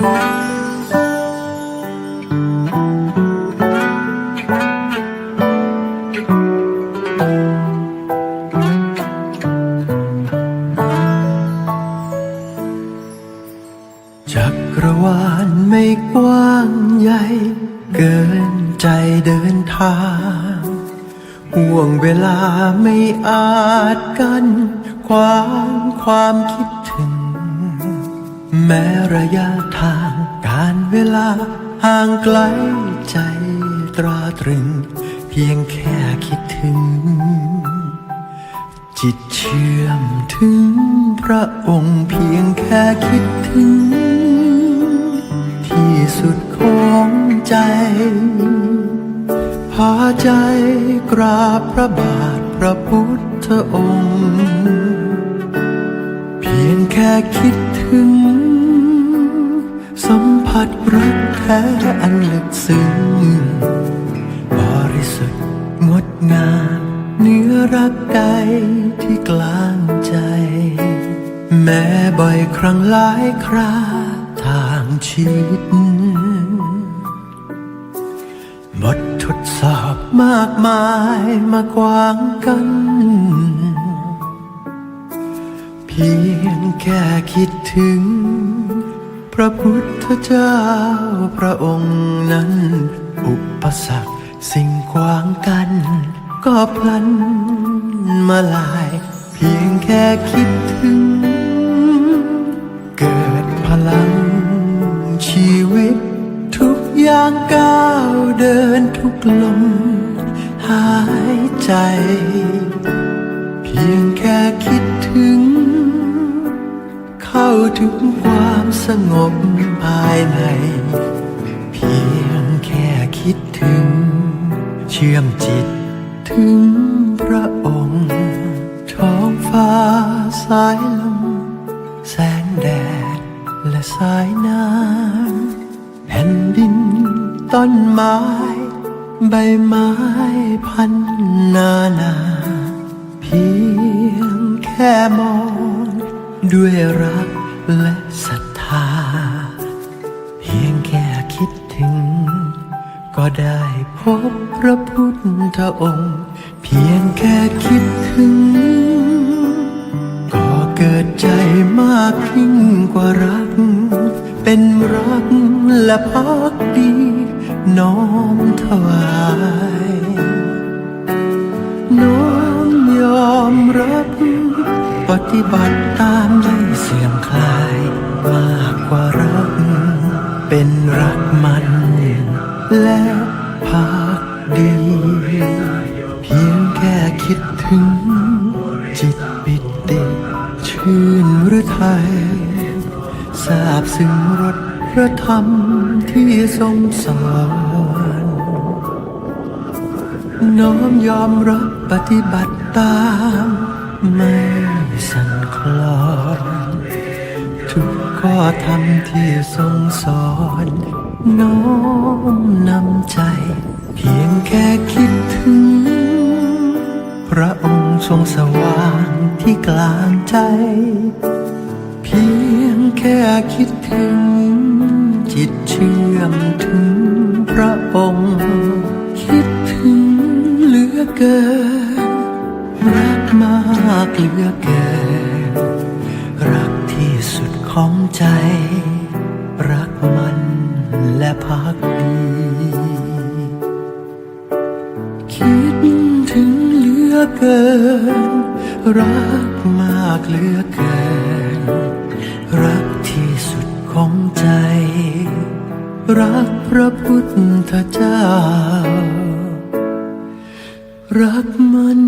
จักรวาลไม่กว้างใหญ่ เกินใจเดินทาง ห่วงเวลาไม่อาจกันขวางความคิด แม้ระยะทางการเวลาห่างไกลใจตราตรึง เพียงแค่คิดถึง จิตเชื่อมถึงพระองค์เพียงแค่คิดถึง ที่สุดของใจ พาใจกราบพระบาทพระพุทธองค์ เพียงแค่คิดถึง สัมผัสรักแท้อันลึกซึ้งบริสุทธิ์งดงามเนื้อรักใดที่กลางใจ แม้บ่อยครั้งหลายคราทางชีวิตบททดสอบมากมายมากวางกัน เพียงแค่คิดถึง ระพุทธเจ้าพระองค์นั้น อุปสรรคสิ่งขวางกัน ก็พลันมาลาย เพียงแค่คิดถึง เกิดพลังชีวิต ทุกอย่างก้าวเดินทุกลมหายใจ เพียงแค่คิดถึง เข้าถึงความสงบภายใน เพียงแค่คิดถึง เชื่อมจิตถึงพระองค์ ท้องฟ้าสายลม แสงแดดและสายน้ำแผ่นดินต้นไม้ ใบไม้พันนานา เพียงแค่มอง ด้วยรักและศรัทธา เพียงแค่คิดถึง ก็ได้พบพระพุทธองค์ เพียงแค่คิดถึง ก็เกิดใจมากยิ่งกว่ารัก เป็นรักและพักดี น้อมถวาย ฏิบัติตามไม่เสื่อมคลายมากกว่ารัก เป็นรักมัน และพักดี เพียงแค่คิดถึง จิตปิติชื่นหรือไทยทราบซึ้งรสพระธรรมที่ทรงสอนน้อมยอมรับปฏิบัติตามไม่ คลอนทุกข้อธรรมที่ทรงสอนน้อมนำใจ เพียงแค่คิดถึง พระองค์ทรงสว่างที่กลางใจ เพียงแค่คิดถึง จิตเชื่อมถึงพระองค์ คิดถึงเหลือเกิน รักมากเหลือเกิน ของใจ รักมันและพักดี คิดถึงเหลือเกิน รักมากเหลือเกิน รักที่สุดของใจ รักพระพุทธเจ้า รักมัน